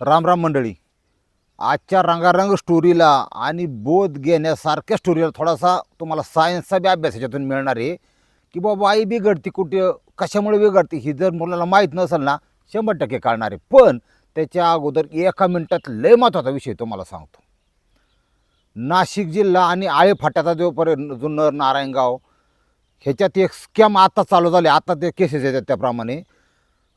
राम राम मंडळी. आजच्या रंगारंग स्टोरीला आणि बोध घेण्यासारख्या स्टोरीला थोडासा तुम्हाला सायन्सचा बी अभ्यास याच्यातून मिळणार आहे. की बाबा आई बिघडती कुठे कशामुळे बिघडते ही जर मुलाला माहीत नसेल ना शंभर टक्के कळणार आहे. पण त्याच्या अगोदर एका मिनटात लय महत्त्वाचा विषय तुम्हाला सांगतो. नाशिक जिल्हा आणि आळे फाट्याचा जो पर्यंत जुन्नर नारायणगाव ह्याच्यात एक स्कॅम आता चालू झाले. आता ते केसेस येतात त्याप्रमाणे.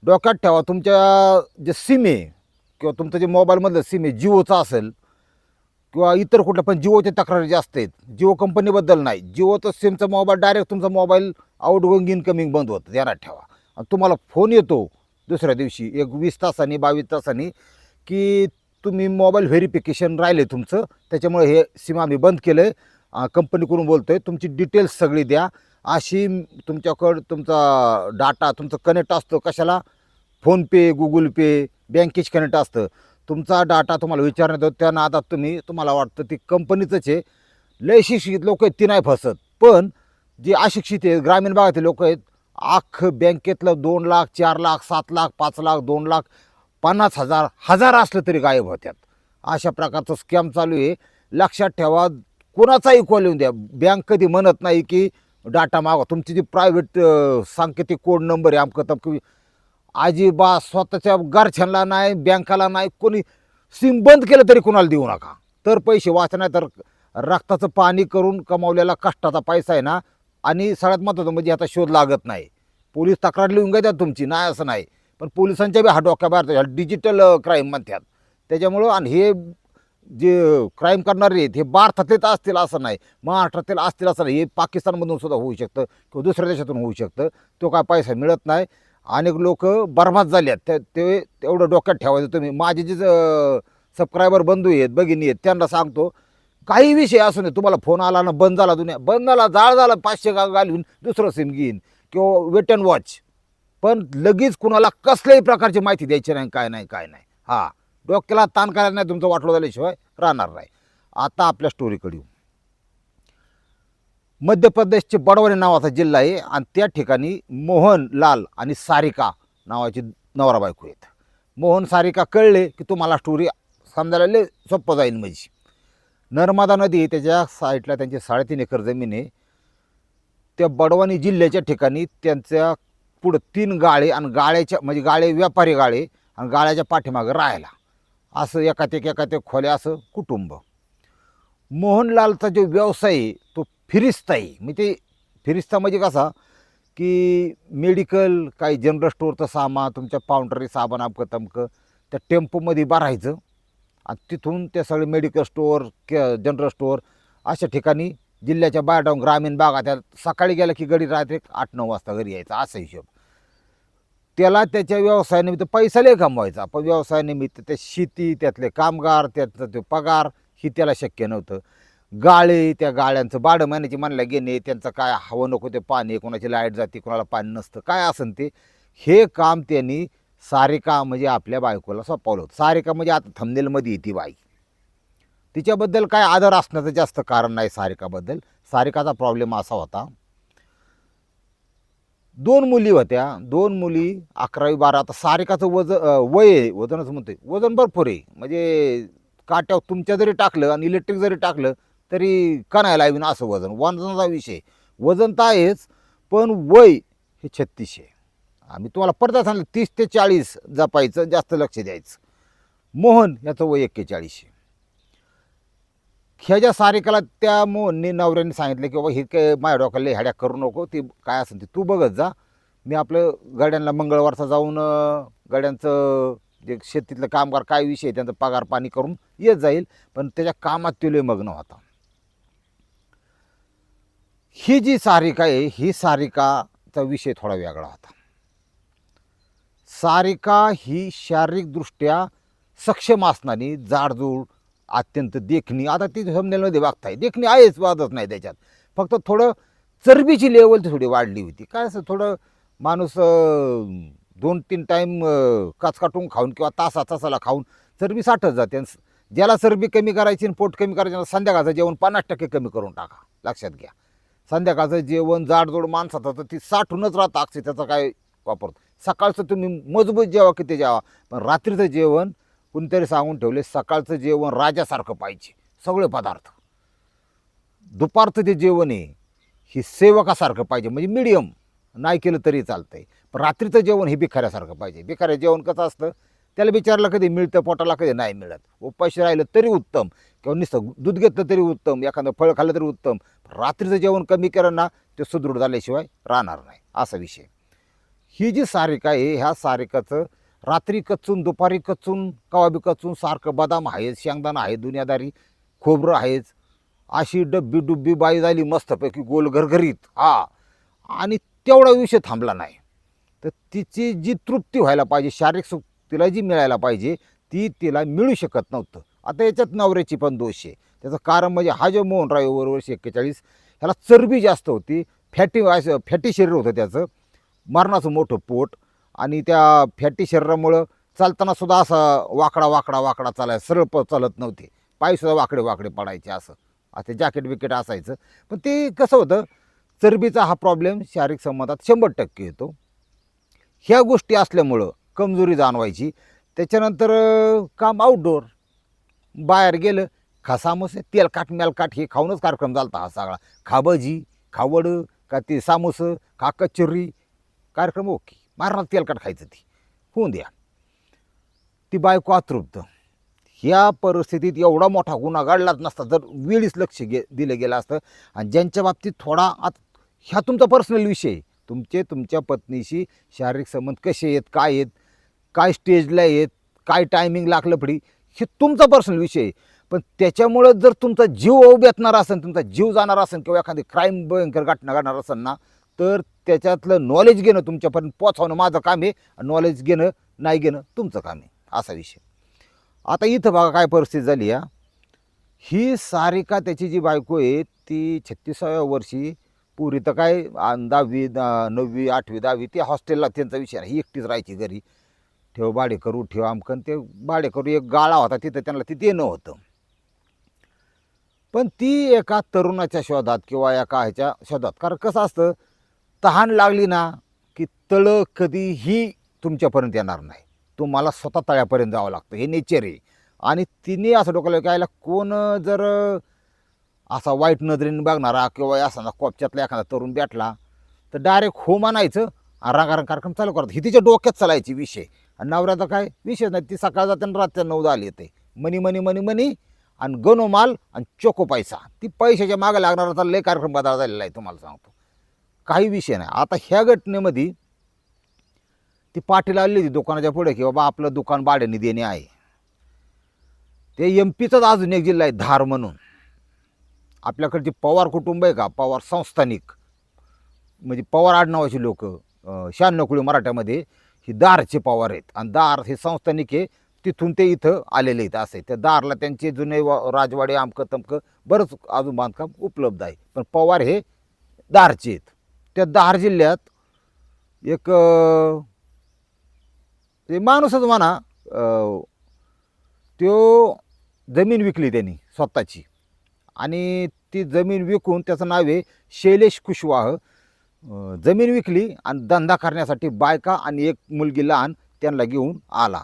डोक्यात ठेवा तुमच्या जे सीमे आहे किंवा तुमचं जे मोबाईलमधलं सिम आहे जिओचं असेल किंवा इतर कुठलं पण जिओचे तक्रारी जास्त आहेत जिओ कंपनीबद्दल नाही. जिओचं सिमचा मोबाईल डायरेक्ट तुमचा मोबाईल आउटगोईंग इनकमिंग बंद होतं. ध्यानात ठेवा. आणि तुम्हाला फोन येतो दुसऱ्या दिवशी एक वीस तासांनी बावीस तासांनी की तुम्ही मोबाईल व्हेरिफिकेशन राहिले तुमचं त्याच्यामुळे हे सिम आम्ही बंद केलं आहे कंपनीकडून बोलतो आहे तुमची डिटेल्स सगळी द्या. अशी तुमच्याकडं तुमचा डाटा तुमचं कनेक्ट असतो कशाला? फोनपे गुगल पे बँकेच कनेक्ट असतं. तुमचा डाटा तुम्हाला विचारण्यात येतो त्या नादात तुम्ही तुम्हाला वाटतं ती कंपनीचंच आहे. लय शिक्षित लोक आहेत ती नाही फसत. पण जे अशिक्षित आहेत ग्रामीण भागातील लोक आहेत अख्खं बँकेतलं दोन लाख चार लाख सात लाख पाच लाख दोन लाख पन्नास हजार हजार असलं तरी गायब होत्यात. अशा प्रकारचं स्कॅम चालू आहे. लक्षात ठेवा कोणाचाही कॉल येऊन द्या. बँक कधी म्हणत नाही की डाटा मागा तुमची जी प्रायव्हेट सांकेतिक कोड नंबर आहे आमकं तमकं आजीबा स्वतःच्या गारछ्यांना नाही बँकाला नाही कोणी सिम बंद केलं तरी कोणाला देऊ नका. तर पैसे वाचणार तर रक्ताचं पाणी करून कमावलेला कष्टाचा पैसा आहे ना आणि सगळ्यात महत्त्वाचं म्हणजे आता शोध लागत नाही. पोलीस तक्रार लिहून घेतात तुमची नाही असं नाही. पण पोलिसांच्या बी हा डोक्याबाहेर डिजिटल क्राईम म्हणतात. त्याच्यामुळं आणि हे जे क्राईम करणारे आहेत हे भारतातलेच असतील असं नाही. महाराष्ट्रातील असतील असं नाही. हे पाकिस्तानमधून सुद्धा होऊ शकतं किंवा दुसऱ्या देशातून होऊ शकतं. तो काय पैसा मिळत नाही. अनेक लोक बर्बाद झाले आहेत. त्या ते तेवढं डोक्यात ठेवायचं तुम्ही. माझे जे सबस्क्रायबर बंधू आहेत भगिनी आहेत त्यांना सांगतो काही विषय असू नये. तुम्हाला फोन आला ना बंद झाला दुनिया. बंद झाला जाळ झाला पाचशे गा घालून दुसरं सिम घेईन. किंवा वेट अँड वॉच पण लगेच कुणाला कसल्याही प्रकारची माहिती द्यायची नाही काय नाही काय नाही. हां. डोक्याला ताण करायला नाही तुमचं वाटलं झाल्याशिवाय राहणार नाही. आता आपल्या स्टोरीकडे येऊ. मध्य प्रदेशचे बडवणे नावाचा जिल्हा आहे आणि त्या ठिकाणी मोहन लाल आणि सारिका नावाची नवरा बायको आहेत. मोहन सारिका कळले की तुम्हाला स्टोरी समजायला लय सोपं जाईल म्हणजे. नर्मदा नदी आहे, त्याच्या साईडला त्यांची साडेतीन एकर जमीन आहे. त्या बडवानी जिल्ह्याच्या ठिकाणी त्यांच्या पुढं तीन गाळे आणि गाळ्याच्या म्हणजे गाळे व्यापारी गाळे आणि गाळ्याच्या पाठीमागं राहायला. असं एकात एक एकात एक खोल्या असं कुटुंब. मोहनलालचा जो व्यवसाय आहे तो फिरिस्ताई. म्हणजे ते फिरिस्ता म्हणजे कसा की मेडिकल काही जनरल स्टोअरचं सामान तुमच्या पाउंडरी साबण अमकं तमकं त्या टेम्पोमध्ये भरायचं. आणि तिथून ते सगळे मेडिकल स्टोअर के जनरल स्टोअर अशा ठिकाणी जिल्ह्याच्या बाहेर जाऊन ग्रामीण भागात सकाळी गेलं की घरी रात्री आठ नऊ वाजता घरी यायचा असा हिशोब. त्याला त्याच्या व्यवसायानिमित्त पैसा लय कमवायचा. पण व्यवसायानिमित्त ते शेती त्यातले कामगार त्यातलं ते पगार ही त्याला शक्य नव्हतं. गाळे त्या गाळ्यांचं बाडं महिन्याची म्हणल्या घेणे त्यांचं काय हवं नको ते पाणी कोणाची लाइट जाते कोणाला पाणी नसतं काय असन ते? हे काम त्यांनी सारिका म्हणजे आपल्या बायकोला सोपवलं होतं. सारिका म्हणजे आता थंबनेलमध्ये येते बाई. तिच्याबद्दल काय आदर असण्याचं जास्त कारण नाही सारिकाबद्दल. सारिकाचा प्रॉब्लेम असा होता. दोन मुली होत्या. दोन मुली अकरावी बारा आता सारिकाचं वज वय आहे वजनच म्हणतोय. वजन भरपूर आहे. म्हणजे काट्यावर तुमच्या जरी टाकलं आणि इलेक्ट्रिक जरी टाकलं तरी कणायला लावीन असं वजन. वजनाचा विषय. वजन तर आहेच पण वय हे छत्तीस आहे. आम्ही तुम्हाला परत सांगितलं तीस ते चाळीस जपायचं जास्त लक्ष द्यायचं. मोहन याचं वय एक्केचाळीस आहे. ह्याच्या सारिकाला त्या मोहनने नवऱ्याने सांगितलं की बाबा हे काय माझ्या डोक्याला लय करू नको ती काय असेल ते तू बघत जा. मी आपलं गड्यांना मंगळवारचा जाऊन गड्यांचं जे शेतीतलं कामगार काय विषय त्यांचं त्यांचा पगार पाणी करून येत जाईल पण त्याच्या कामात तुले लय मग्न होता. ही जी सारिका आहे ही सारिकाचा विषय थोडा वेगळा होता. सारिका ही शारीरिकदृष्ट्या सक्षम असणारी जाडजूड अत्यंत देखणी. आता ती समनेलमध्ये वागताय देखणी आहेच वादच नाही त्याच्यात. फक्त थोडं चरबीची लेवल थोडी वाढली होती. काय असं थोडं माणूस दोन तीन टाईम काचकाटून खाऊन किंवा तासा तासाला खाऊन चरबी साठत जाते. आणि ज्याला चरबी कमी करायची आणि पोट कमी करायची संध्याकाळचं जेवण पन्नास टक्के कमी करून टाका. लक्षात घ्या. संध्याकाळचं जेवण जाडजोड माणसाचं तर ती साठूनच राहतं अक्षय त्याचा काय वापरतो सकाळचं तुम्ही मजबूत जेवा किती जेवा? पण रात्रीचं जेवण कोणतरी सांगून ठेवले सकाळचं जेवण राजासारखं पाहिजे. सगळे पदार्थ. दुपारचं जे जेवण आहे हे सेवकासारखं पाहिजे. म्हणजे मिडियम नाही केलं तरी चालतंय. पण रात्रीचं जेवण हे भिखाऱ्यासारखं पाहिजे. भिखाऱ्या जेवण कसं असतं? त्याला विचारलं कधी मिळतं पोटाला कधी नाही मिळत. उपाशी राहिलं तरी उत्तम. किंवा नुसतं दूध घेतलं तरी उत्तम एखादं फळ खाल्लं तरी उत्तम. रात्रीचं जेवण कमी करा ना ते सुदृढ झाल्याशिवाय राहणार नाही. असा विषय. ही जी सारिका आहे ह्या सारिकाचं रात्री कचून दुपारी कचून कवाबी कचून सारखं बदाम आहेच शेंगदाणा आहे दुनियादारी खोबरं आहेच. अशी डब्बी डुब्बी बाई झाली मस्तपैकी गोल घरघरीत. हा. आणि तेवढा विषय थांबला नाही. तर तिची जी तृप्ती व्हायला पाहिजे शारीरिक सुख तिला जी मिळायला पाहिजे ती तिला मिळू शकत नव्हतं. आता याच्यात नवऱ्याची पण दोष आहे. त्याचं कारण म्हणजे हा जो मोहनराव वरवर्षी एक्केचाळीस ह्याला चरबी जास्त होती. फॅटी असं फॅटी शरीर होतं त्याचं. मरणाचं मोठं पोट आणि त्या फॅटी शरीरामुळं चालताना सुद्धा असा वाकडा वाकडा वाकडा चालाय सरळ प चालत नव्हते. पायसुद्धा वाकडे वाकडे पडायचे असं. आता जॅकेट बिकेट असायचं. पण ते कसं होतं चरबीचा हा प्रॉब्लेम शारीरिक संबंधात शंभर टक्के येतो. ह्या गोष्टी असल्यामुळं कमजोरी जाणवायची. त्याच्यानंतर काम आउटडोर बाहेर गेलं खासामोसे तेलकाट मेलकाट हे खाऊनच कार्यक्रम झालता हा सगळा. खाबजी खावड का ते सामोसं का कचोरी. कार्यक्रम ओके. मारणार तेलकट खायचं ती. होऊन द्या. ती बायको अतृप्त. ह्या परिस्थितीत एवढा मोठा गुन्हा घडलाच नसता जर वेळीच लक्ष गे दिलं गेलं असतं. आणि ज्यांच्या बाबतीत थोडा आत ह्या तुमचा पर्सनल विषय तुमचे तुमच्या पत्नीशी शारीरिक संबंध कसे आहेत काय आहेत काय स्टेजला आहेत काय टायमिंग लागलं पडी हे तुमचा पर्सनल विषय आहे. पण त्याच्यामुळं जर तुमचा जीव उभ्यातणार असेल तुमचा जीव जाणार असेल किंवा एखादी क्राईम भयंकर घटना घडणार असेल ना तर त्याच्यातलं नॉलेज घेणं तुमच्यापर्यंत पोचवणं माझं काम आहे नॉलेज घेणं नाही घेणं तुमचं काम आहे असा विषय. आता इथं बघा काय परिस्थिती झाली या ही सारिका त्याची जी बायको आहे ती छत्तीसाव्या वर्षी पुरी तर काय दहावी दहा नववी आठवी दहावी ते हॉस्टेलला त्यांचा विषय आहे. ही एकटीच राहायची घरी. ठेव भाडे करू ठेव आमकन ते भाडे करू एक गाळा होता तिथं त्यांना तिथे येणं होतं. पण ती एका तरुणाच्या शोधात किंवा एका ह्याच्या शोधात. कारण कसं असतं तहान लागली ना की तळं कधीही तुमच्यापर्यंत येणार नाही. तुम्हाला स्वतः तळ्यापर्यंत जावं लागतं. हे नेचर आहे. आणि तिने असं डोक्याला आयला कोण जर असा वाईट नजरेने बघणारा किंवा असा कोपच्यातला एखादा तरुण भेटला तर डायरेक्ट हो मानायचं आणि रांगारंग कार्यक्रम चालू करत ही तिच्या डोक्यात चालायची विषय. आणि नवऱ्याचा काय विषय नाही. ती सकाळ जाते आणि रात्री नऊ झाली येते. मनी मनी मनी मनी आणि गनो माल आणि चोको पैसा. ती पैशाच्या मागे लागणारा लय कार्यक्रम बदल झालेला आहे तुम्हाला सांगतो. काही विषय नाही. आता ह्या घटनेमध्ये ती पाठी लावली होती दुकानाच्या पुढे की बाबा आपलं दुकान भाड्याने देणे आहे. ते एम पीचाच अजून एक जिल्हा आहे धार म्हणून. आपल्याकडचे पवार कुटुंब आहे का? पवार संस्थानिक. म्हणजे पवार आडनावाची लोक. शहाण्णव कुळी मराठ्यामध्ये. ही दारचे पवार आहेत. आणि दार हे संस्थानिक आहे तिथून ते इथं आलेले आहेत असे. त्या दारला त्यांचे जुने वा- राजवाडे आमकं तमकं बरंच अजून बांधकाम उपलब्ध आहे. पण पवार हे दारचे आहेत. त्या दार जिल्ह्यात एक ते माणूसच म्हणा त्यो जमीन विकली त्यांनी स्वतःची. आणि ती जमीन विकून त्याचं नाव आहे शैलेश कुशवाह. जमीन विकली आणि धंदा करण्यासाठी बायका आणि एक मुलगी लहान त्यांना घेऊन आला.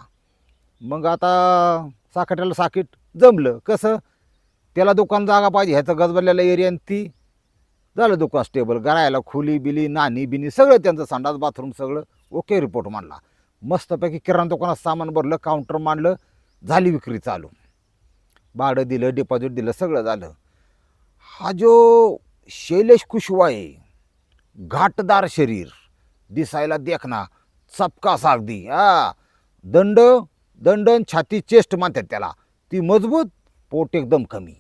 मग आता साकट्याला साकीट जमलं. कसं? त्याला दुकान जागा पाहिजे ह्याचं गजबजलेला एरिया आणि ती झालं दुकान स्टेबल गरायला खोली बिली नाणी बिनी सगळं त्यांचं संडास बाथरूम सगळं ओके रिपोर्ट मांडला. मस्तपैकी किराणा दुकानात सामान भरलं काउंटर मांडलं झाली विक्री चालू. भाडं दिलं डिपॉझिट दिलं सगळं झालं. हा जो शैलेश कुशवा आहे घाटदार शरीर. दिसायला देखना चपका सागदी हा. दंड दंडन छाती चेस्ट मानतात त्याला. ती मजबूत पोट एकदम कमी.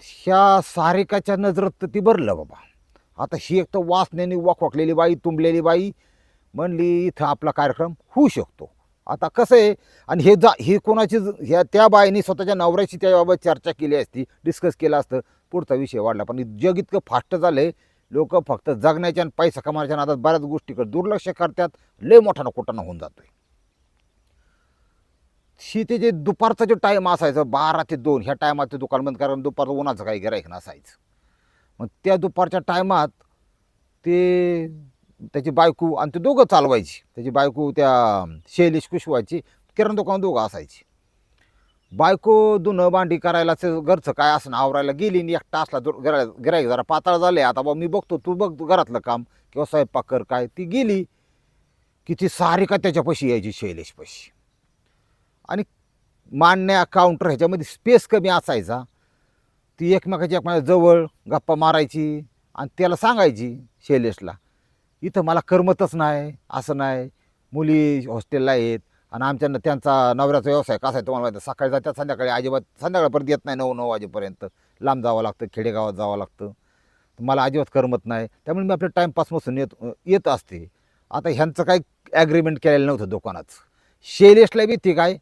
ह्या सारिकाच्या नजरात तर ती भरलं बाबा. आता ही एक तर वासनेने वाकवाकलेली बाई तुंबलेली बाई म्हणली इथं आपला कार्यक्रम होऊ शकतो. आता कसं आहे आणि हे जा हे कोणाची ज- ह्या त्या बाईने स्वतःच्या नवऱ्याशी त्याबाबत चर्चा केली असती डिस्कस केलं असतं पुढचा विषय वाढला. पण जग इतकं फास्ट झालं आहे लोक फक्त जगण्याच्या आणि पैसा कमावण्याच्या नादात बऱ्याच गोष्टीकडे दुर्लक्ष करतात. लय मोठा नकोटाना होऊन जातोय. आहे ते दुपारचा जो टाईम असायचा बारा ते दोन ह्या टायमात ते दुकान बंद कारण दुपारचं उन्हाचं काही गिरायक नसायचं. मग त्या दुपारच्या टायमात ते त्याची बायको आणि ते दोघं चालवायची. त्याची बायको त्या शैलेश कुशवायची किराणा दुकान दोघं असायची. बायको धुणं भांडी करायला घरचं काय असं आवरायला गेली आणि एकटा असला गिरायक जरा पाताळ झाले. आता बा मी बघतो तू बघ घरातलं काम. किंवा स्वयंपाक कर काय ती गेली की ती सारी का त्याच्यापाशी यायची शैलेशपाशी. आणि मांडण्या काउंटर ह्याच्यामध्ये स्पेस कमी असायचा. ती एकमेकाच्या एकमेकाच्या जवळ गप्पा मारायची आणि त्याला सांगायची शैलेशला इथं मला करमतच नाही असं नाही. मुली हॉस्टेलला आहेत आणि आमच्यानं त्यांचा नवऱ्याचा व्यवसाय कसा आहे तुम्हाला माहिती सकाळी जातात संध्याकाळी अजिबात संध्याकाळपर्यंत येत नाही नऊ नऊ वाजेपर्यंत. लांब जावं लागतं खेडेगावात जावं लागतं. मला अजिबात करमत नाही. त्यामुळे मी आपल्या टाईमपासपासून येत येत असते. आता ह्यांचं काही ॲग्रीमेंट केलेलं नव्हतं दुकानाचं शैलेशला बी ती काय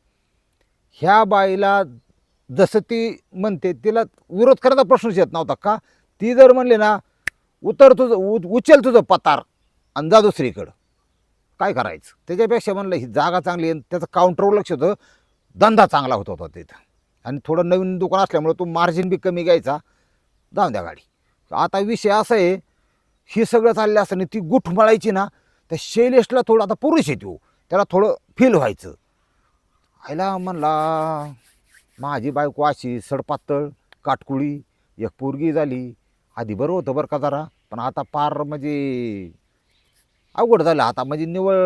ह्या बाईला जसं ती म्हणते तिला विरोध करायचा प्रश्नच येत नव्हता का? ती जर म्हणली ना उतर तुझं उ उचल तुझं पतार आणि जा दुसरीकडं. काय करायचं? त्याच्यापेक्षा म्हणलं ही जागा चांगली आहे त्याचं काउंटरवर लक्ष होतं. धंदा चांगला होत होता तिथं. आणि थोडं नवीन दुकान असल्यामुळं तो मार्जिन बी कमी घ्यायचा. जाऊन द्या गाडी. आता विषय असा आहे हे सगळं चाललं असताना ती गुठ मळायची ना तर शैलेशला थोडं आता पुरुष येतो हो. त्याला थोडं फील व्हायचं. आईला म्हणला माझी बायको अशी सडपातळ काटकुळी एक पोरगी झाली. आधी बरं होतं बरं का जरा पण आता पार म्हणजे अवघड झालं. आता म्हणजे निवळ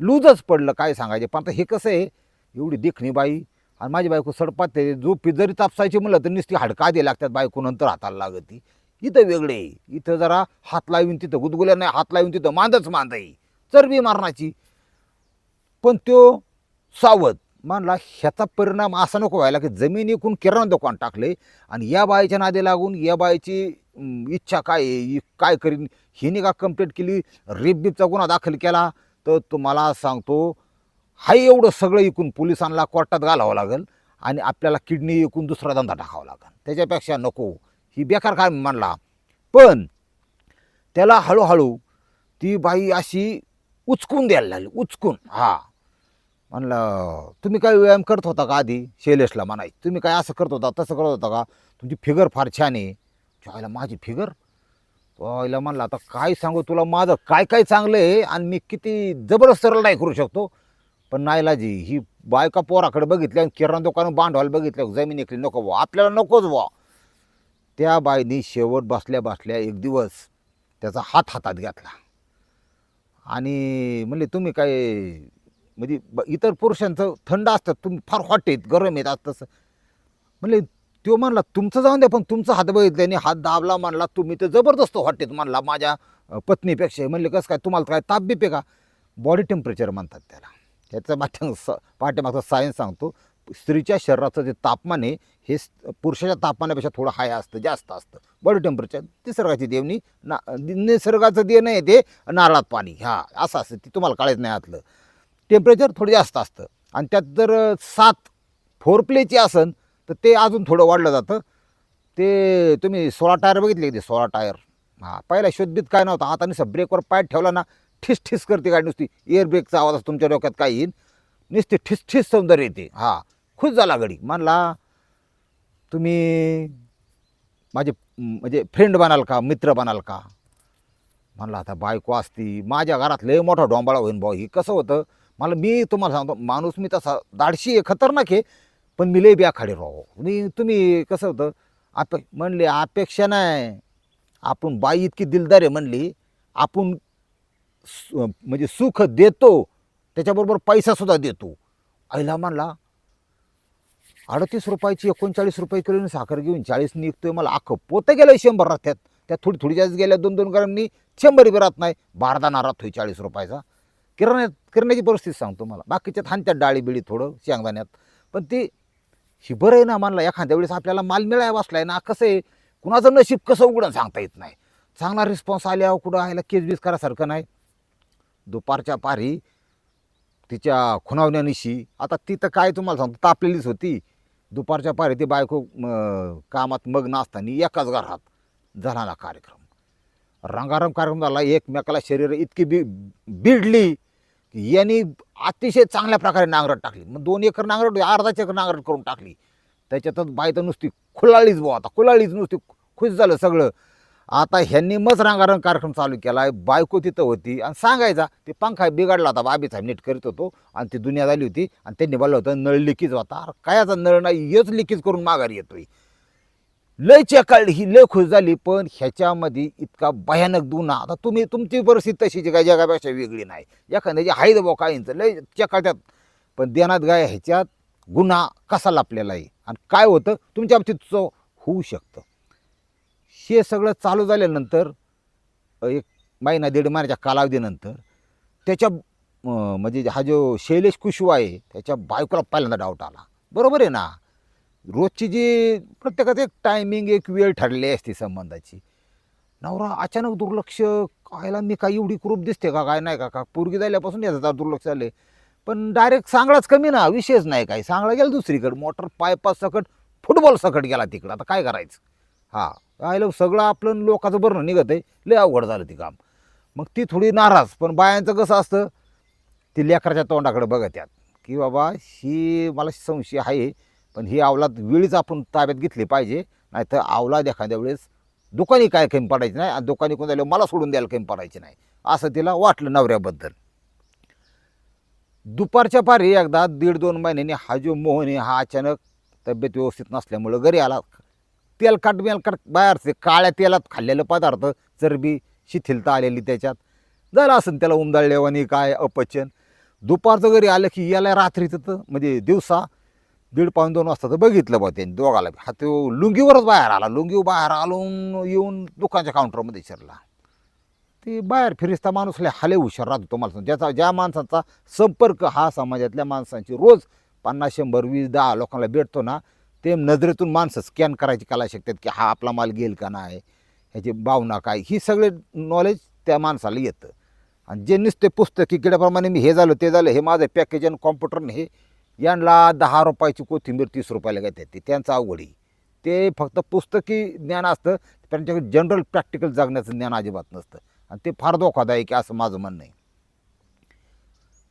लूजच पडलं काय सांगायचे? पण आता हे कसं आहे एवढी देखणी बाई आणि माझी बायको सडपात झोपी जरी तापसायची म्हणलं तर नुसती हाडका दे लागतात बायको नंतर हाताला लागती. इथं वेगळे आहे. इथं जरा हात लावून तिथं गुदगुल्या नाही हात लावून तिथं मांदच मांद आहे चरबी मारण्याची. पण तो सावध. मानला ह्याचा परिणाम असा नको व्हायला की जमीन एकूण किराणा दुकान टाकले आणि या बाईच्या नादी लागून या बाईची इच्छा काय आहे? काय करीन? हिने का कंप्लेंट केली? रेप गुन्हा दाखल केला? तर तुम्हाला सांगतो हाय एवढं सगळं इकून पोलिसांना कोर्टात घालावं लागेल आणि आपल्याला किडनी एकूण दुसरा धंदा टाकावा लागेल. त्याच्यापेक्षा नको. ही बेकार काय म्हणला? पण त्याला हळूहळू ती बाई अशी उचकून द्यायला लागली. उचकून. हा. म्हणलं तुम्ही काय व्यायाम करत होता का आधी? शैलेशला म्हणाय तुम्ही काय असं करत होता तसं करत होता का? तुमची फिगर फार छान आहे. चायला माझी फिगर? आईला म्हणलं आता काय सांगू तुला? माझं काय काय चांगलं आहे आणि मी किती जबरदस्त सरळ नाही करू शकतो? पण नाईलाजी ही बायका पोराकडे बघितल्या आणि किराणा दुकान भांडवायला बघितलं जमीन एकली नको बुवा आपल्याला नकोच व्हा त्या बाईनी शेवट बसल्या बसल्या एक दिवस त्याचा हात हातात घातला. आणि म्हणले तुम्ही काय म्हणजे ब- इतर पुरुषांचं थंड असतं तुम्ही फार हॉट आहेत गरम येत असतं तसं. म्हणले तो म्हणला तुमचं जाऊन द्या पण तुमचा हात बघितल्याने हात दाबला म्हणला तुम्ही तर जबरदस्त हॉटेत म्हणला माझ्या पत्नीपेक्षा. म्हणले कसं काय तुम्हाला काय ताप बीप का? बॉडी टेम्परेचर म्हणतात त्याला. त्याचं माध्यम स पाठ्यामागचं सायन्स सांगतो. स्त्रीच्या शरीराचं जे तापमान आहे हे स- पुरुषाच्या तापमानापेक्षा थोडं हाय असतं जास्त असतं. बॉडी टेम्परेचर निसर्गाची देवनी ना निसर्गाचं देणं आहे ते नारळात पाणी. ह्या असं असतं ते तुम्हाला कळायचं नाही आतलं. टेम्परेचर थोडं जास्त असतं. आणि त्यात जर सात फोर प्लेची असन तर ते अजून थोडं वाढलं जातं. ते तुम्ही सोळा टायर बघितले की ते सोळा टायर? हां पहिला शोधबीत काय नव्हता. आता नुसतं ब्रेकवर पाय ठेवला ना ठिस ठिस करते गाडी नुसती. एअर ब्रेकचा आवाज असतो तुमच्या डोक्यात काय येईल नुसती ठिस ठिस सौंदर्य येते. हां खुश झाला गडी. म्हणला तुम्ही माझे म्हणजे फ्रेंड बनाल का? मित्र बनाल का? म्हणलं आता बायको असती. माझ्या घरात लय मोठा डोंबाळा होईन भाऊ. हे कसं होतं? मला मी तुम्हाला सांगतो माणूस मी तसा दाडशी आहे खतरनाक आहे. पण मी लय आखाडे राहो. मी तुम्ही कसं होतं आप म्हणले अपेक्षा नाही. आपण बाई इतकी दिलदार आहे म्हणली आपण सु- म्हणजे सुख देतो त्याच्याबरोबर पैसासुद्धा देतो. आईला म्हणला अडतीस रुपयाची एकोणचाळीस रुपये किलोनी साखर घेऊन चाळीस निघतोय मला अख्खं पोतं गेलं शंभर राहत्यात त्या थोडी थोडी जास्त गेल्या दोन दोन ग्रामनी शंभर बी राहत नाही. बारदाना राहतोय चाळीस रुपयाचा. किराण्यात किराण्याची परिस्थिती सांगतो मला बाकीच्यात हानत्यात डाळी बिळी थोडं शेंगदाण्यात. पण ते ही बरं आहे ना मानला एखाद्या वेळेस आपल्याला माल मिळाया बसलाय ना कसं आहे कुणाचं नशीब कसं उघडून सांगता येत नाही. चांगला रिस्पॉन्स आल्यावर कुठं आयला केस बीस करासारखं नाही. दुपारच्या पारी तिच्या खुणावण्यानिशी आता ती तर काय तुम्हाला सांगतो तापलेलीच होती. दुपारच्या पारी ती बायको कामात मग्न असताना एकाच घरात झाला ना कार्यक्रम. रंगारंग कार्यक्रम झाला एकमेकाला शरीर इतकी बी बिडली यांनी अतिशय चांगल्या प्रकारे नांगरट टाकली. मग दोन एकर नांगरट होती, अर्धाच एकर नांगरट करून टाकली. त्याच्यातच बाय तर नुसती खुलाळीच बुवा आता खुलाळीच नुसती खुश झालं सगळं. आता ह्यांनी मच रंगारंग कार्यक्रम चालू केला आहे बायको तिथं होती आणि सांगायचा ते पंखा बिघडला होता बाबी साहेब नीट करीत होतो आणि ती दुनिया झाली होती आणि त्यांनी बोललं होतं नळ लिकीज होता. अरे कायचा नळ नाही हेच लिकीज करून माघारी येतोय. लय चेकाळली ही लय खुश झाली पण ह्याच्यामध्ये इतका भयानक दुना आता तुम्ही तुमची परिस्थिती तशी काय जगापेक्षा वेगळी नाही. एखाद्याची हायद बो काहींचं लय चेकाळत्यात पण देण्यात गाय ह्याच्यात गुन्हा कसा लापलेला आहे? आणि काय होतं? तुमच्या बाबतीत चव होऊ शकतं. हे सगळं चालू झाल्यानंतर एक महिना दीड महिन्याच्या कालावधीनंतर त्याच्या म्हणजे हा जो शैलेश कुशवा आहे त्याच्या बायकोला पहिल्यांदा डाऊट आला. बरोबर आहे ना? रोजची जी प्रत्येकाचं एक टायमिंग एक वेळ ठरलेली असते संबंधाची. नवरा अचानक दुर्लक्ष कायला मी काय एवढी क्रूप दिसते का काय नाही का का पोरगी झाल्यापासून याचा दुर्लक्ष झाले पण डायरेक्ट सांगलाच कमी ना विषयच नाही काय सांगला गेला दुसरीकडे मोटर पायपास सकट फुटबॉल सकट गेला तिकडं. आता काय करायचं? हा राहिलं सगळं आपलं लोकांचं बरं निघत आहे लय अवघड झालं ती काम. मग ती थोडी नाराज पण बायांचं कसं असतं ती लेकराच्या तोंडाकडे बघत यात की बाबा ही मला संशय आहे पण ही अवलाद वेळीच आपण ताब्यात घेतली पाहिजे. नाहीतर अवलाद एखाद्या वेळेस दुकानी काय कमी पडायची नाही आणि दुकानी कोण झालं मला सोडून द्यायला कमी पडायची नाही. असं तिला वाटलं नवऱ्याबद्दल. दुपारच्या पारी एकदा दीड दोन महिन्यांनी हा जो मोहन आहे हा अचानक तब्येत व्यवस्थित नसल्यामुळं घरी आला. तेलकट बेलकट बाहेरचे काळ्या तेलात खाल्लेलं पदार्थ चरबी शिथिलता आलेली त्याच्यात. झालं असं त्याला उमदाळल्यावानी काय अपचन. दुपारचं घरी आलं की याला रात्रीचं तर म्हणजे दिवसा दीड पाऊन दोन वाजता तर बघितलं बा त्यांनी दोघाला. हा तो लुंगीवरच बाहेर आला. लुंगी बाहेर आलून येऊन दुकानच्या काउंटरमध्ये शिरला ते बाहेर फिरिस्ता माणूस लय हाले हुशार राहतो तुम्हाला ज्याचा ज्या माणसाचा संपर्क हा समाजातल्या माणसांची रोज पन्नास शंभर वीस दहा लोकांना भेटतो ना ते नजरेतून माणसं स्कॅन करायची कला शकतात की हा आपला माल गेल का नाही ह्याची भावना काय? ही सगळे नॉलेज त्या माणसाला येतं. आणि जे नुसते पुस्तकी किड्याप्रमाणे मी हे झालं ते झालं हे माझं पॅकेज आणि कॉम्प्युटर हे यांना दहा रुपयाची कोथिंबीर तीस रुपयाला घेतात ते त्यांचं आवडी आहे. ते फक्त पुस्तकी ज्ञान असतं त्यांच्याकडे जनरल प्रॅक्टिकल जगण्याचं ज्ञान अजिबात नसतं. आणि ते फार धोकादायक आहे असं माझं म्हणणं आहे.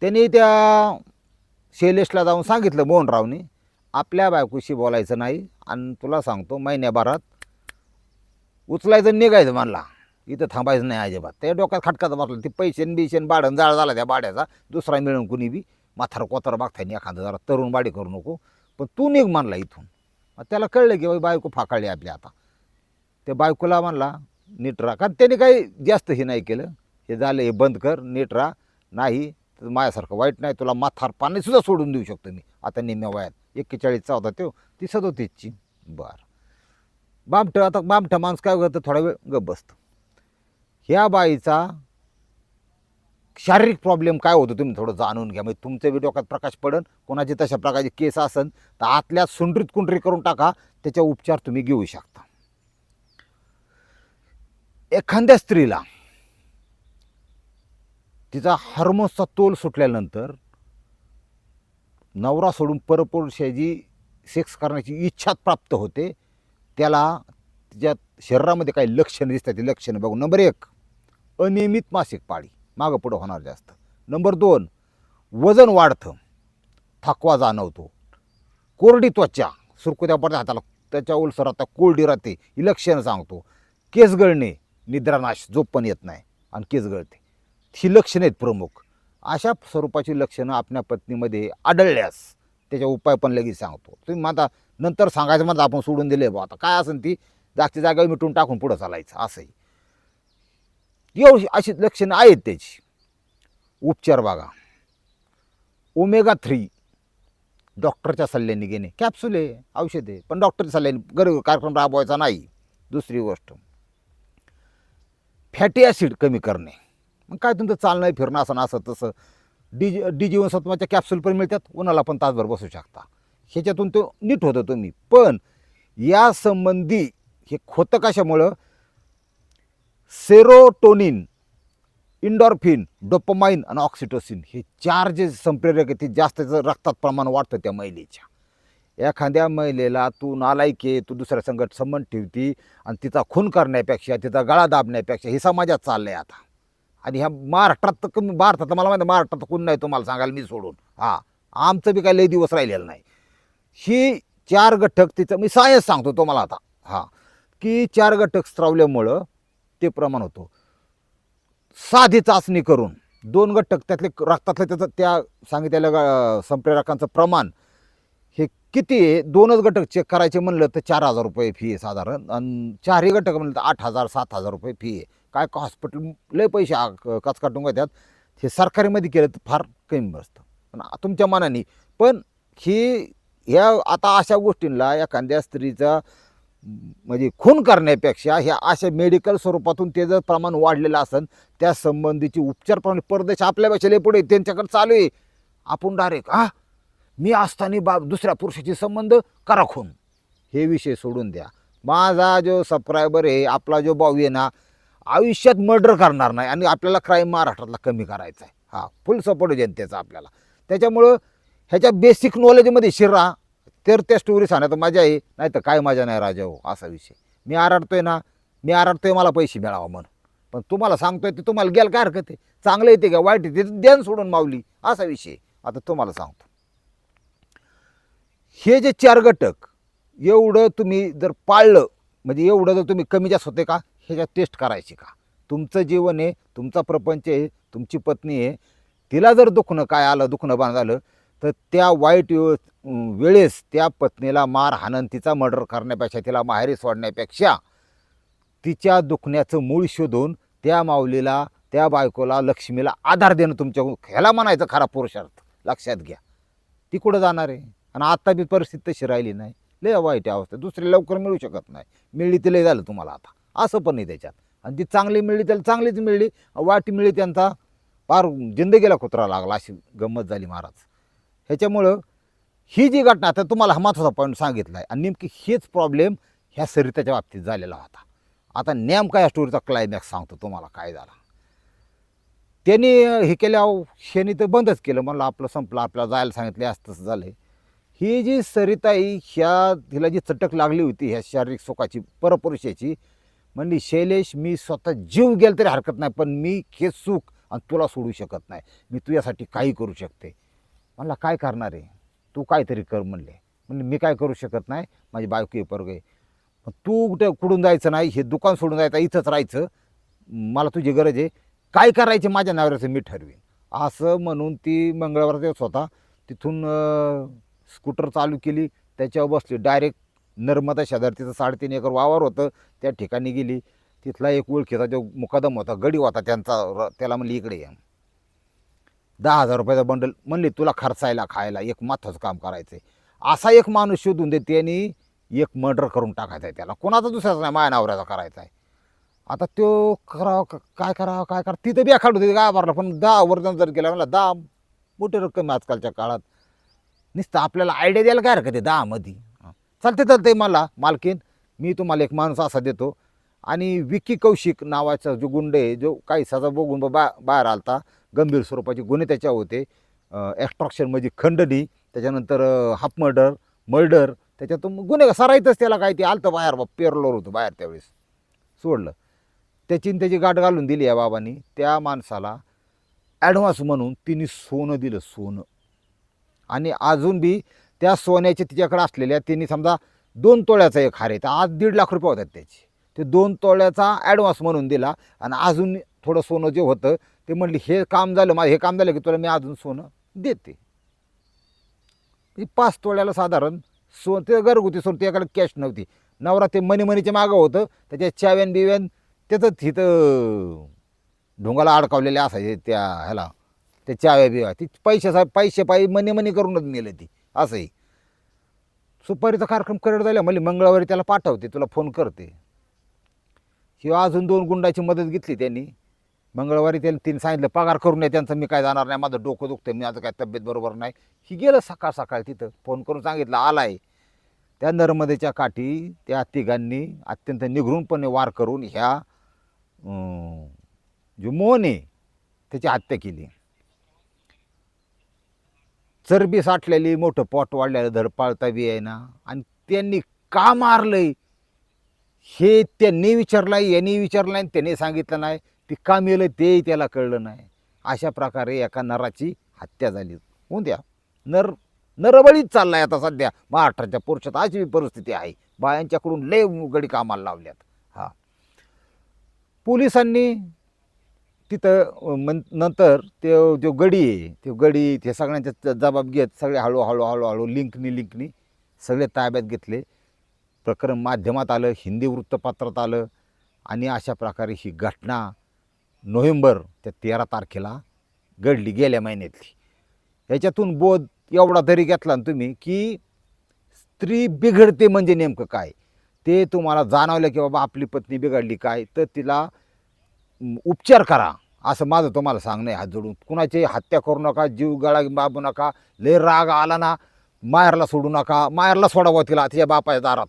त्यांनी त्या शैलेशला जाऊन सांगितलं मोहनरावने आपल्या बायकोशी बोलायचं नाही आणि तुला सांगतो महिन्याभरात उचलायचं निघायचं म्हणला. इथं थांबायचं नाही अजिबात. त्या डोक्यात खटकाचं बसलं. ते पैसे बिशेन बाडण जाळ झाला त्या बाड्याचा दुसरा मिळून कुणी बी म्हातारा कोतारा बघताय एखादं जरा तरुण बाडी करू नको. पण तू निघ म्हणला इथून. मग त्याला कळलं की बाई बायको फाकाळली आपली आता. त्या बायकोला म्हणला नीट राहा. कारण त्याने काही जास्त हे नाही केलं. हे झालं हे बंद कर नीट राहा. नाही तर माझ्यासारखं वाईट नाही. तुला माथार पाणीसुद्धा सोडून देऊ शकतो मी. आता निम्म्या वयात. एक्केचाळीसचा होता तो ती सदोतीसची बरं. बामठं आता बामठं माणूस काय करतं? थोडा वेळ गप बसतं. ह्या बाईचा शारीरिक प्रॉब्लेम काय होतो तुम्ही थोडं जाणून घ्या. म्हणजे तुमच्या बी डोक्यात प्रकाश पडन कोणाचे तशा प्रकारचे केस असन तर आतल्या सुंडरीत कुंडरी करून टाका त्याचा उपचार तुम्ही घेऊ शकता. एखाद्या स्त्रीला तिचा हार्मोन्सचा तोल सुटल्यानंतर नवरा सोडून परपुरुषाची सेक्स करण्याची इच्छा प्राप्त होते त्याला तिच्या शरीरामध्ये काही लक्षणं दिसतात. ती लक्षणं बघू नंबर एक अनियमित मासिक पाळी. मागं पुढं होणार जास्त. नंबर दोन वजन वाढतं. थकवा जाणवतो. कोरडी त्वचा सुरकुत्या पडतात हाताला त्याच्या ओलसर आता कोरडी राहते ही लक्षणं सांगतो. केस गळणे निद्रानाश झोप पण येत नाही आणि केस गळते. ही लक्षणं आहेत प्रमुख. अशा स्वरूपाची लक्षणं आपल्या पत्नीमध्ये आढळल्यास त्याच्या उपाय पण लगेच सांगतो. तुम्ही म्हणता नंतर सांगायचं म्हणता आपण सोडून दिले बा आता काय असेल ती? जागच्या जागा मिटून टाकून पुढं चालायचं असंही. येऊ अशी लक्षणं आहेत त्याची. उपचार बघा. ओमेगा थ्री डॉक्टरच्या सल्ल्याने घेणे. कॅप्सूल आहे औषध आहे. पण डॉक्टरच्या सल्ल्याने गर कार्यक्रम राबवायचा नाही. दुसरी गोष्ट. फॅटी ॲसिड कमी करणे. मग काय तुमचं चालणं फिरणं असं ना असं तसं. डी डी जीवनसत्वाच्या कॅप्सूल पण मिळतात उन्हाला पण तासभर बसू शकता. ह्याच्यातून तो नीट होतं तुम्ही. पण या संबंधी हे खोतं कशामुळं? सेरोटोनिन इंडॉर्फिन डोपमाइन आणि ऑक्सिटोसिन हे चार जे संप्रेरक आहे ते जास्त रक्तात प्रमाण वाढतं त्या महिलेच्या. एखाद्या महिलेला तू नालायक आहे तू दुसऱ्या संकट संबंध ठेवती आणि तिचा खून करण्यापेक्षा तिचा गळा दाबण्यापेक्षा हे समाजात चाललं आहे आता. आणि ह्या महाराष्ट्रात तर कमी भारतात मला माहिती आहे, महाराष्ट्रात कोण नाही तुम्हाला सांगायला मी सोडून. हां आमचं बी काय लय दिवस राहिलेलं नाही. ही चार घटक तिचं मी सायन्स सांगतो तुम्हाला आता. हां की चार घटक स्त्रावल्यामुळं ते प्रमाण होतो. साधी चाचणी करून दोन घटक त्यातले रक्तातलं त्याचं त्या सांगितलेल्या संप्रेरकांचं प्रमाण हे किती आहे? दोनच घटक चेक करायचे म्हणलं तर चार हजार रुपये फी आहे साधारण. आणि चारही घटक म्हणलं तर आठ हजार सात हजार रुपये फी आहे. काय का हॉस्पिटल लय पैसे आ- क- कचकाटून घेतात? हे सरकारीमध्ये केलं तर फार कमी बसतं. पण तुमच्या मनाने. पण ही ह्या आता अशा गोष्टींना एखाद्या स्त्रीचा म्हणजे खून करण्यापेक्षा ह्या अशा मेडिकल स्वरूपातून ते जर प्रमाण वाढलेलं असेल त्या संबंधीची उपचार प्रमाणे परदेश आपल्यापेक्षा लय पुढे त्यांच्याकडे चालू आहे. आपण डायरेक्ट हा मी असताना बा दुसऱ्या पुरुषाची संबंध करा खून. हे विषय सोडून द्या. माझा जो सबस्क्रायबर आहे आपला जो भाऊ आहे ना आयुष्यात मर्डर करणार नाही आणि आपल्याला क्राईम महाराष्ट्रातला कमी करायचा आहे. हा फुल सपोर्ट जनतेचा आपल्याला. त्याच्यामुळं ह्याच्या बेसिक नॉलेजमध्ये शिरा. तर त्या स्टोरी सांगण्यात मजा आहे नाही तर काय मजा नाही राजा हो असा विषय. मी आरडतोय ना मी आरडतोय मला पैसे मिळावा म्हणून. पण तुम्हाला सांगतोय ते तुम्हाला गेल काय हरकत आहे? चांगलं येते का वाईट येते द्यान सोडून मावली असा विषय. आता तुम्हाला सांगतो. हे जे चार घटक एवढं तुम्ही जर पाळलं म्हणजे एवढं जर तुम्ही कमी जास्त होते का ह्याच्यात टेस्ट करायची का? तुमचं जीवन आहे तुमचा प्रपंच आहे तुमची पत्नी आहे तिला जर दुखणं काय आलं दुखणं बांध झालं तर त्या वाईट वेळ वेळेस त्या पत्नीला मार हाणन तिचा मर्डर करण्यापेक्षा तिला माहेरी सोडण्यापेक्षा तिच्या दुखण्याचं मूळ शोधून त्या माऊलीला त्या बायकोला लक्ष्मीला आधार देणं तुमच्या ह्याला म्हणायचं खरा पुरुषार्थ लक्षात घ्या. ती कुठं जाणार आहे? आणि आत्ता बी परिस्थिती तशी राहिली नाही. लय वाईट अवस्था. दुसरी लवकर मिळू शकत नाही. मिळली ते लय झालं तुम्हाला आता. असं पण नाही त्याच्यात. आणि ती चांगली मिळली त्याला चांगलीच मिळली. वाईट मिळली त्यांचा फार जिंदगीला कुत्रा लागला अशी गंमत झाली महाराज. ह्याच्यामुळं ही जी घटना आता तुम्हाला हा महत्त्वाचा पॉईंट सांगितला आहे आणि नेमकी हेच प्रॉब्लेम ह्या सरिताच्या बाबतीत झालेला होता. आता नेमका या स्टोरीचा क्लायमॅक्स सांगतो तुम्हाला काय झाला. त्यांनी हे केल्यावर शेनी तर बंदच केलं म्हणलं आपलं संपलं आपल्याला जायला सांगितलं असतंच तसं झालं ही जी सरिताई ह्या तिला जी चटक लागली होती ह्या शारीरिक सुखाची परपुरुषाची म्हणली शैलेश मी स्वतः जीव गेल तरी हरकत नाही पण मी हे सुख आणि तुला सोडू शकत नाही. मी तुझ्यासाठी काही करू शकते. म्हणला काय करणार आहे? तू काहीतरी कर म्हणले. म्हणले मी काय करू शकत नाही माझी बायको आहे पोरगं आहे. मग तू कुठं कुठून जायचं नाही हे दुकान सोडून जायचं इथंच राहायचं. मला तुझी गरज आहे. काय करायचे माझ्या नवऱ्याचं मी ठरवीन. असं म्हणून ती मंगळवार दिवस होता. तिथून स्कूटर चालू केली. त्याच्यावर बसली. डायरेक्ट नर्मदा शेजारी तिथं साडेतीन एकर वावर होतं. त्या ठिकाणी गेली. तिथला एक ओळखीचा जो मुकादम होता गडी होता त्यांचा र- त्याला म्हणली इकडे या. दहा हजार रुपयाचा बंडल म्हणले तुला खर्चायला खायला एक माथाचं काम करायचं आहे असा एक माणूस शोधून देते आणि एक मर्डर करून टाकायचा आहे त्याला. कोणाचा दुसऱ्याचा नाही माया नवऱ्याचा करायचा आहे. आता तो करावं काय करावं काय करा तिथं बी खाड होती काय भरला पण दहा वर्धन जर गेला मला दहा मोठी रक्कम आजकालच्या काळात. नुसतं आपल्याला आयडिया द्यायला काय हरकत आहे? दहामध्ये. चालते चालते मला मालकीन. मी तुम्हाला एक माणूस असा देतो. आणि विकी कौशिक नावाचा जो गुंड आहे जो काही सजा बघून बा बाहेर आलता गंभीर स्वरूपाचे गुन्हे त्याच्या होते. एक्स्ट्रॉक्शन म्हणजे खंडणी त्याच्यानंतर हाफ मर्डर मर्डर त्याच्यातून गुन्हे सराईतच त्याला काय ते आलतं बाहेर बा पेरलोर होतं बाहेर त्यावेळेस. सोडलं. त्याची त्याची गाठ घालून दिली या बाबांनी. त्या माणसाला ॲडव्हान्स म्हणून तिने सोनं दिलं सोनं. आणि अजून बी त्या सोन्याच्या तिच्याकडे असलेल्या तिने समजा दोन तोळ्याचा एक हार आहे तर आज दीड लाख रुपये होतात त्याचे. ते दोन तोळ्याचा ॲडव्हान्स म्हणून दिला आणि अजून थोडं सोनं जे होतं ते म्हणले हे काम झालं माझं हे काम झालं की तुला मी अजून सोनं देते. ही पाच तोळ्याला साधारण सो ते घरगुती सोनं त्याकडे कॅश नव्हती. नवरा ते मनी मनीच्या मागं होतं त्याच्या चाव्यान बिव्यान त्याचं तिथं ढोंगाला अडकावलेले असायचे त्या ह्याला त्या चाव्या बिव्या. ती पैशाचा पैसे पायी मनी मनी करूनच नेलं ती असंही. सुपारीचा कार्यक्रम करत झाला म्हणजे मंगळवारी त्याला पाठवते तुला फोन करते. किंवा अजून दोन गुंडाची मदत घेतली त्यांनी. मंगळवारी त्यांनी तीन सांगितलं पगार करून नाही त्यांचं मी काय जाणार नाही माझं डोकं दुखतं मी माझं काय तब्येत बरोबर नाही. ही गेलं सकाळ सकाळ तिथं फोन करून सांगितलं आलाय. त्या नर्मदेच्या काठी त्या तिघांनी अत्यंत निघृणपणे वार करून ह्या अं, जो मोहन आहे त्याची हत्या केली. चरबी साठलेली मोठं पोट वाढलेलं धडपाळता बी आहे ना. आणि त्यांनी का मारलंय? हे त्यांनी विचारलं यांनी विचारलं आणि त्यांनी सांगितलं नाही. ती का मेलं तेही त्याला कळलं नाही. अशा प्रकारे एका नराची हत्या झाली. होऊन द्या नर नरबळीच आहे आता सध्या. महाराष्ट्राच्या पुरुषात अशी परिस्थिती आहे. बायांच्याकडून लय गडी कामाला लावल्यात. हा. पोलिसांनी तिथं मन नंतर ते जो गडी आहे तो गडी ते सगळ्यांच्या जबाब घेत सगळे हळूहळू हळूहळू लिंकनी लिंकनी सगळे ताब्यात घेतले. प्रकरण माध्यमात आलं हिंदी वृत्तपत्रात आलं आणि अशा प्रकारे ही घटना नोव्हेंबर त्या तेरा तारखेला घडली गेल्या महिन्यातली. याच्यातून बोध एवढा तरी घेतला ना तुम्ही की स्त्री बिघडते म्हणजे नेमकं काय? ते तुम्हाला जाणवलं की बाबा आपली पत्नी बिघडली काय? तर तिला उपचार करा असं माझं तुम्हाला सांगणं आहे हात जोडून कुणाची हत्या करू नका जीव गळा बाबू नका लय राग आला ना माहेरला सोडू नका माहेरला सोडावं तिला तिच्या बापाच्या दारात.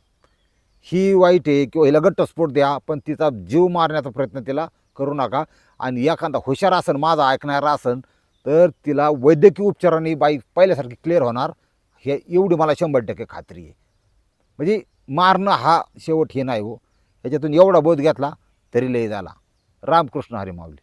ही वाईट आहे किंवा हिला घट्टस्फोट द्या पण तिचा जीव मारण्याचा प्रयत्न तिला करू नका. आणि एखादा हुशार असन माझा ऐकणारा असन तर तिला वैद्यकीय उपचाराने बाई पहिल्यासारखी क्लिअर होणार. हे एवढी मला शंभर टक्के खात्री आहे. म्हणजे मारणं हा शेवट हे नाही हो. याच्यातून एवढा बोध घेतला तरी लय झाला. रामकृष्ण हरी माऊली.